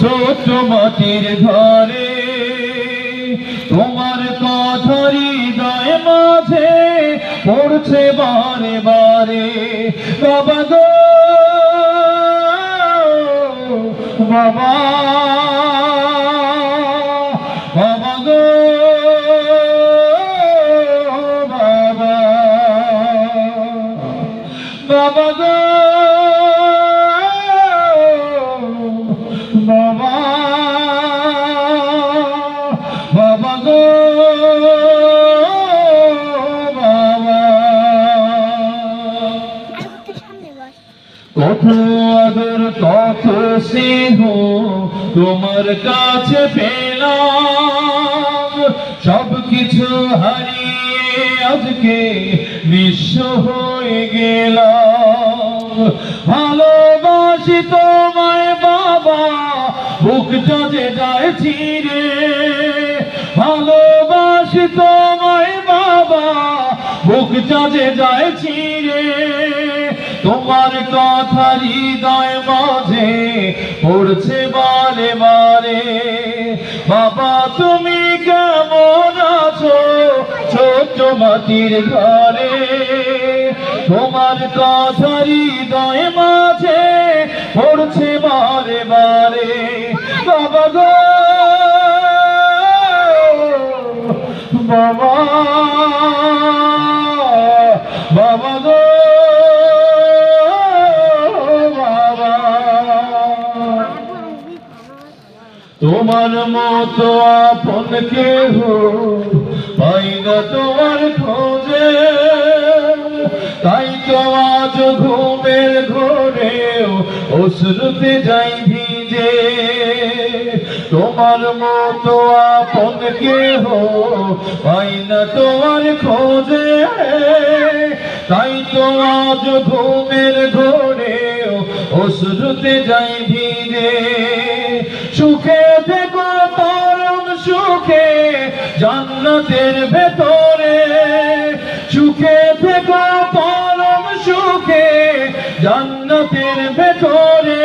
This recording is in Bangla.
ছোট মাটির ঘরে, তোমার কথা হৃদয় মাঝে পড়ছে বারে বারে। বাবা গো, বাবা বাবা গো, বাবা বাবা গো। গো কত আদর কত স্নেহ তোমার কাছে পেলাম। সব কিছু হারিয়ে আজকে নিঃস্ব হয়ে গেলাম। ভালোবাসি তোমায় বাবা, বুকটা যে যায় চিরে। ভালোবাসি তোমায় বাবা। বুকটা যে যায় চিরে। তোমার কথা হৃদয় মাঝে পড়ছে বারে বারে। বাবা, তুমি কেমন আছো? ছোট মাটির ঘরে। তোমার কথা হৃদয় মাঝে পড়ছে বারে বারে। বাবা গো বাবা বাবা গো তোমার মতো আপন কেহ পাই না তোমার খোঁজে। তাই তো আজ ঘুমের ঘোরেও অশ্রুতে যাই ভিজে। তোমার মতো আপন কেহ পাই না তোমার খোঁজে। তাই তো আজ ঘুমের ঘোরেও অশ্রুতে যাই ভিজে সুখে থেকো পরম সুখে জান্নাতের ভেতরে। সুখে থেকো পরম সুখে জান্নাতের ভেতরে।